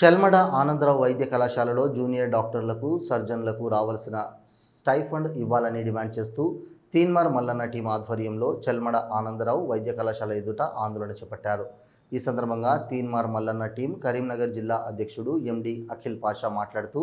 చెల్మడ ఆనందరావు వైద్య కళాశాలలో జూనియర్ డాక్టర్లకు సర్జన్లకు రావాల్సిన స్టైఫండ్ ఇవ్వాలని డిమాండ్ చేస్తూ తీన్మార్ మల్లన్న టీం ఆధ్వర్యంలో చెల్మడ ఆనందరావు వైద్య కళాశాల ఎదుట ఆందోళన చేపట్టారు. ఈ సందర్భంగా తీన్మార్ మల్లన్న టీం కరీంనగర్ జిల్లా అధ్యక్షుడు ఎండి అఖిల్ పాషా మాట్లాడుతూ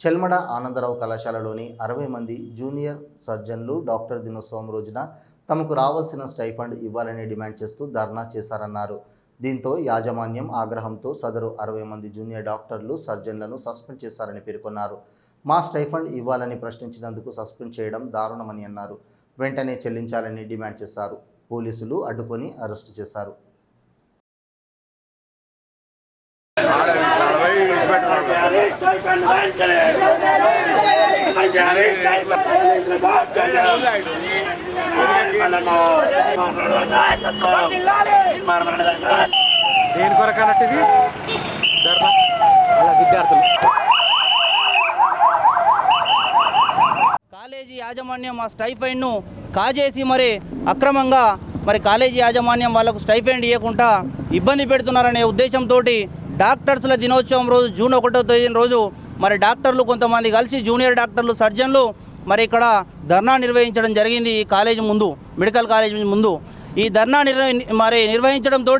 చెల్మడ ఆనందరావు కళాశాలలోని అరవై మంది జూనియర్ సర్జన్లు డాక్టర్ దినోత్సవం రోజున తమకు రావాల్సిన స్టైఫండ్ ఇవ్వాలని డిమాండ్ చేస్తూ ధర్నా చేశారన్నారు. దీంతో యాజమాన్యం ఆగ్రహంతో సదరు అరవై మంది జూనియర్ డాక్టర్లు సర్జన్లను సస్పెండ్ చేశారని పేర్కొన్నారు. మా స్టైఫండ్ ఇవ్వాలని ప్రశ్నించినందుకు సస్పెండ్ చేయడం దారుణమని అన్నారు. వెంటనే చెల్లించాలని డిమాండ్ చేశారు. పోలీసులు అడ్డుకొని అరెస్టు చేశారు. దేని కొరకు అన్నట్టు ఇది? ధర్నా అలా విద్యార్థులు. కాలేజీ యాజమాన్యం ఆ స్టైఫైండ్ను కాజేసి మరి అక్రమంగా మరి కాలేజీ యాజమాన్యం వాళ్ళకు స్టైఫైండ్ ఇవ్వకుండా ఇబ్బంది పెడుతున్నారనే ఉద్దేశంతో డాక్టర్స్ల దినోత్సవం రోజు జూన్ ఒకటో తేదీ రోజు మరి డాక్టర్లు కొంతమంది కలిసి జూనియర్ డాక్టర్లు సర్జన్లు మరి ఇక్కడ ధర్నా నిర్వహించడం జరిగింది ఈ కాలేజీ ముందు మెడికల్ కాలేజ్ ముందు. ఈ ధర్నా నిర్వ మరి నిర్వహించడంతో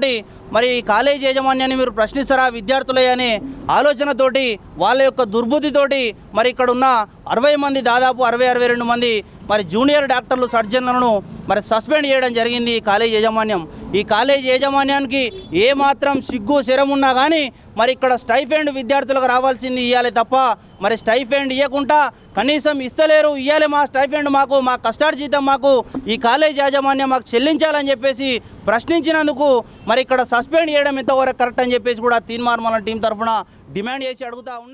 మరి ఈ కాలేజ్ యాజమాన్యాన్ని మీరు ప్రశ్నిస్తారా విద్యార్థులే అనే ఆలోచనతోటి వాళ్ళ యొక్క దుర్బుద్ధితోటి మరి ఇక్కడ ఉన్న అరవై మంది దాదాపు అరవై అరవై రెండు మంది మరి జూనియర్ డాక్టర్లు సర్జన్లను మరి సస్పెండ్ చేయడం జరిగింది ఈ కాలేజ్ యాజమాన్యం. ఈ కాలేజ్ యాజమాన్యానికి ఏ మాత్రం సిగ్గు శరమున్నా ఉన్నా కానీ మరి ఇక్కడ స్టైఫెండ్ విద్యార్థులకు రావాల్సింది ఇవ్వాలి తప్ప మరి స్టైఫెండ్ ఇవ్వకుండా కనీసం ఇస్తలేరు ఇవ్వాలి మా స్టైఫెండ్ మాకు మా కష్టార్జితం జీతం మాకు ఈ కాలేజ్ యాజమాన్యం మాకు చెల్లించాలని చెప్పేసి ప్రశ్నించినందుకు మరి ఇక్కడ సస్పెండ్ చేయడం ఎంతవరకు కరెక్ట్ అని చెప్పేసి కూడా తీన్మార్మల టీం తరఫున డిమాండ్ చేసి అడుగుతా ఉన్నా.